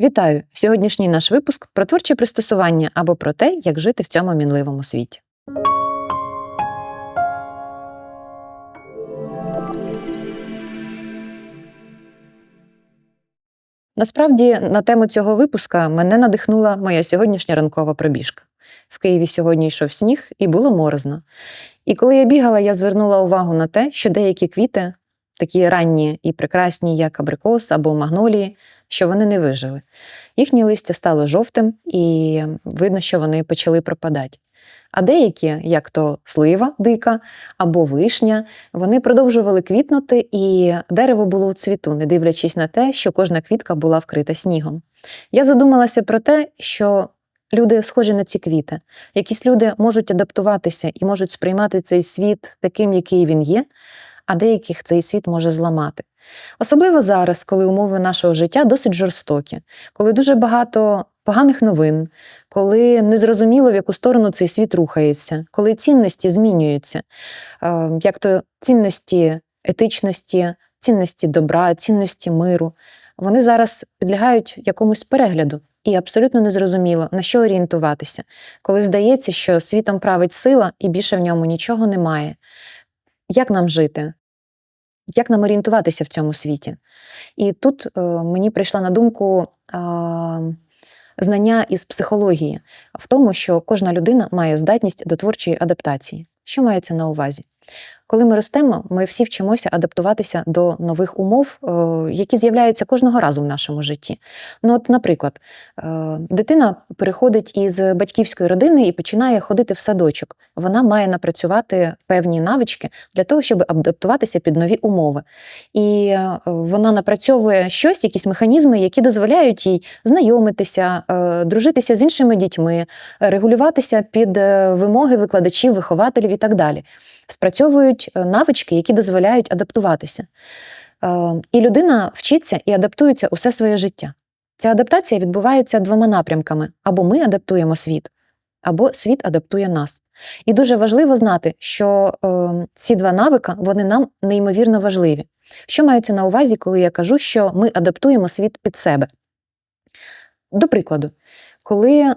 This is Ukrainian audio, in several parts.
Вітаю! Сьогоднішній наш випуск про творче пристосування або про те, як жити в цьому мінливому світі. Насправді, на тему цього випуска мене надихнула моя сьогоднішня ранкова пробіжка. В Києві сьогодні йшов сніг і було морозно. І коли я бігала, я звернула увагу на те, що деякі квіти, такі ранні і прекрасні, як абрикос або магнолії, що вони не вижили. Їхнє листя стало жовтим, і видно, що вони почали пропадати. А деякі, як то слива дика або вишня, вони продовжували квітнути, і дерево було у цвіту, не дивлячись на те, що кожна квітка була вкрита снігом. Я задумалася про те, що люди схожі на ці квіти. Якісь люди можуть адаптуватися і можуть сприймати цей світ таким, який він є, а деяких цей світ може зламати. Особливо зараз, коли умови нашого життя досить жорстокі, коли дуже багато поганих новин, коли незрозуміло, в яку сторону цей світ рухається, коли цінності змінюються, Е, як то цінності етичності, цінності добра, цінності миру, вони зараз підлягають якомусь перегляду. І абсолютно незрозуміло, на що орієнтуватися, коли здається, що світом править сила і більше в ньому нічого немає. Як нам жити? Як нам орієнтуватися в цьому світі? І тут е, мені прийшла на думку е, знання із психології в тому, що кожна людина має здатність до творчої адаптації. Що мається на увазі? Коли ми ростемо, ми всі вчимося адаптуватися до нових умов, е, які з'являються кожного разу в нашому житті. Ну, от, наприклад, е, дитина переходить із батьківської родини і починає ходити в садочок. Вона має напрацювати певні навички для того, щоб адаптуватися під нові умови. І е, вона напрацьовує щось, якісь механізми, які дозволяють їй знайомитися, дружитися з іншими дітьми, регулюватися під вимоги викладачів, вихователів і так далі спрацьовують е, навички, які дозволяють адаптуватися. Е, і людина вчиться і адаптується усе своє життя. Ця адаптація відбувається двома напрямками: або ми адаптуємо світ, або світ адаптує нас. І дуже важливо знати, що е, ці два навика вони нам неймовірно важливі. Що мається на увазі, коли я кажу, що ми адаптуємо світ під себе? До прикладу, коли е,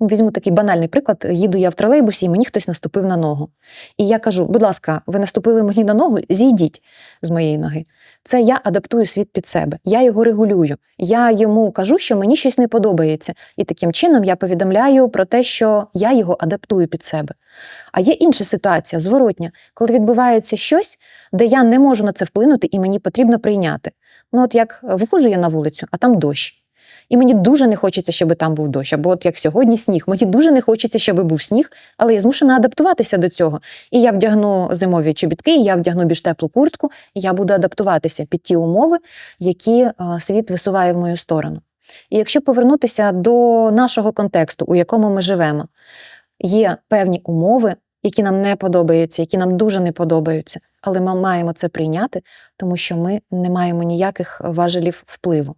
Візьму такий банальний приклад: їду я в тролейбусі, і мені хтось наступив на ногу. І я кажу: будь ласка, ви наступили мені на ногу, зійдіть з моєї ноги. Це я адаптую світ під себе, я його регулюю. Я йому кажу, що мені щось не подобається. І таким чином я повідомляю про те, що я його адаптую під себе. А є інша ситуація, зворотня, коли відбувається щось, де я не можу на це вплинути, і мені потрібно прийняти. Ну, от як виходжу я на вулицю, а там дощ. І мені дуже не хочеться, щоб там був дощ. Або от як сьогодні сніг. Мені дуже не хочеться, щоб був сніг, але я змушена адаптуватися до цього. І я вдягну зимові чобітки, і я вдягну більш теплу куртку, і я буду адаптуватися під ті умови, які е, світ висуває в мою сторону. І якщо повернутися до нашого контексту, у якому ми живемо, є певні умови, які нам не подобаються, які нам дуже не подобаються, але ми маємо це прийняти, тому що ми не маємо ніяких важелів впливу.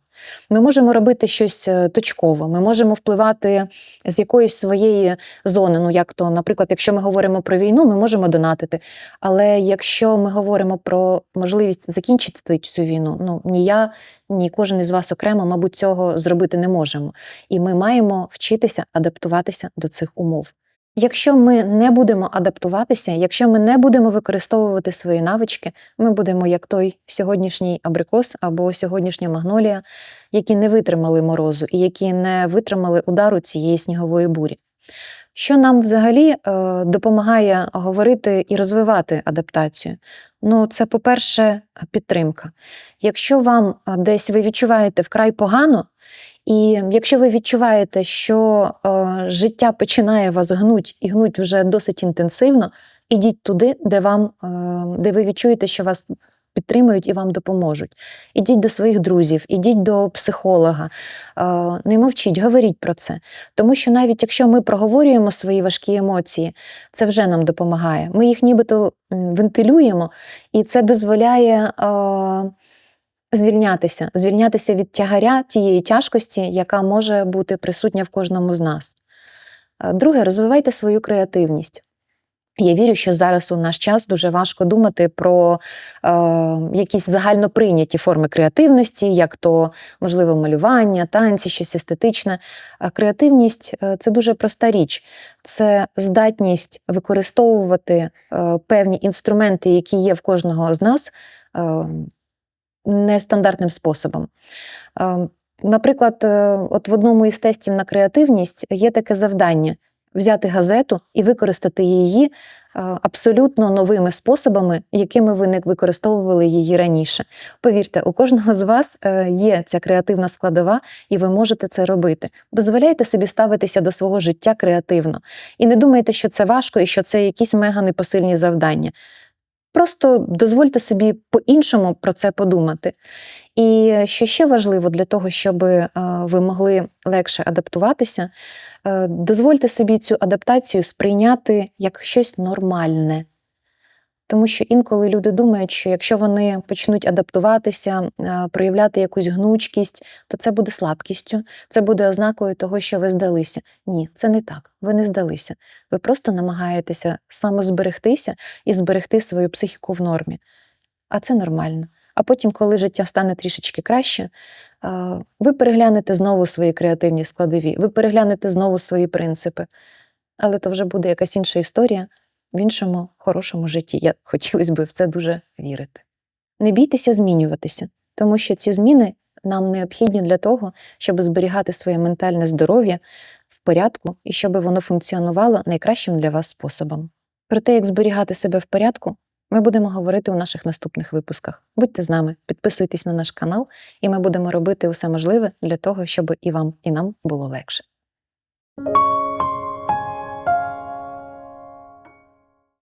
Ми можемо робити щось е, точкове, ми можемо впливати з якоїсь своєї зони. Ну, як то, наприклад, якщо ми говоримо про війну, ми можемо донатити. Але якщо ми говоримо про можливість закінчити цю війну, ну ні я, ні кожен із вас окремо, мабуть, цього зробити не можемо. І ми маємо вчитися адаптуватися до цих умов. Якщо ми не будемо адаптуватися, якщо ми не будемо використовувати свої навички, ми будемо як той сьогоднішній абрикос або сьогоднішня магнолія, які не витримали морозу і які не витримали удару цієї снігової бурі. Що нам взагалі е, допомагає говорити і розвивати адаптацію? Ну, це, по-перше, підтримка. Якщо вам десь ви відчуваєте вкрай погано, і якщо ви відчуваєте, що е, життя починає вас гнуть і гнуть вже досить інтенсивно, ідіть туди, де вам, е, де ви відчуєте, що вас підтримують і вам допоможуть. Ідіть до своїх друзів, ідіть до психолога, е, не мовчіть, говоріть про це. Тому що навіть якщо ми проговорюємо свої важкі емоції, це вже нам допомагає. Ми їх нібито вентилюємо, і це дозволяє. Е, звільнятися, звільнятися від тягаря тієї тяжкості, яка може бути присутня в кожному з нас. Друге, розвивайте свою креативність. Я вірю, що зараз у наш час дуже важко думати про е, якісь загальноприйняті форми креативності, як то, можливо, малювання, танці, щось естетичне. А креативність е, це дуже проста річ. Це здатність використовувати е, певні інструменти, які є в кожного з нас, е, нестандартним способом. Е, Наприклад, е, от в одному із тестів на креативність є таке завдання взяти газету і використати її е, абсолютно новими способами, якими ви не використовували її раніше. Повірте, у кожного з вас е, є ця креативна складова, і ви можете це робити. Дозволяйте собі ставитися до свого життя креативно. І не думайте, що це важко і що це якісь мега непосильні завдання. Просто дозвольте собі по-іншому про це подумати. І що ще важливо для того, щоб е, ви могли легше адаптуватися, е, дозвольте собі цю адаптацію сприйняти як щось нормальне. Тому що інколи люди думають, що якщо вони почнуть адаптуватися, е, проявляти якусь гнучкість, то це буде слабкістю, це буде ознакою того, що ви здалися. Ні, це не так. Ви не здалися. Ви просто намагаєтеся самозберегтися і зберегти свою психіку в нормі. А це нормально. А потім, коли життя стане трішечки краще, е, ви переглянете знову свої креативні складові, ви переглянете знову свої принципи. Але то вже буде якась інша історія в іншому хорошому житті. Я хотілося б в це дуже вірити. Не бійтеся змінюватися, тому що ці зміни нам необхідні для того, щоб зберігати своє ментальне здоров'я в порядку і щоб воно функціонувало найкращим для вас способом. Про те, як зберігати себе в порядку, ми будемо говорити у наших наступних випусках. Будьте з нами, підписуйтесь на наш канал, і ми будемо робити усе можливе для того, щоб і вам, і нам було легше.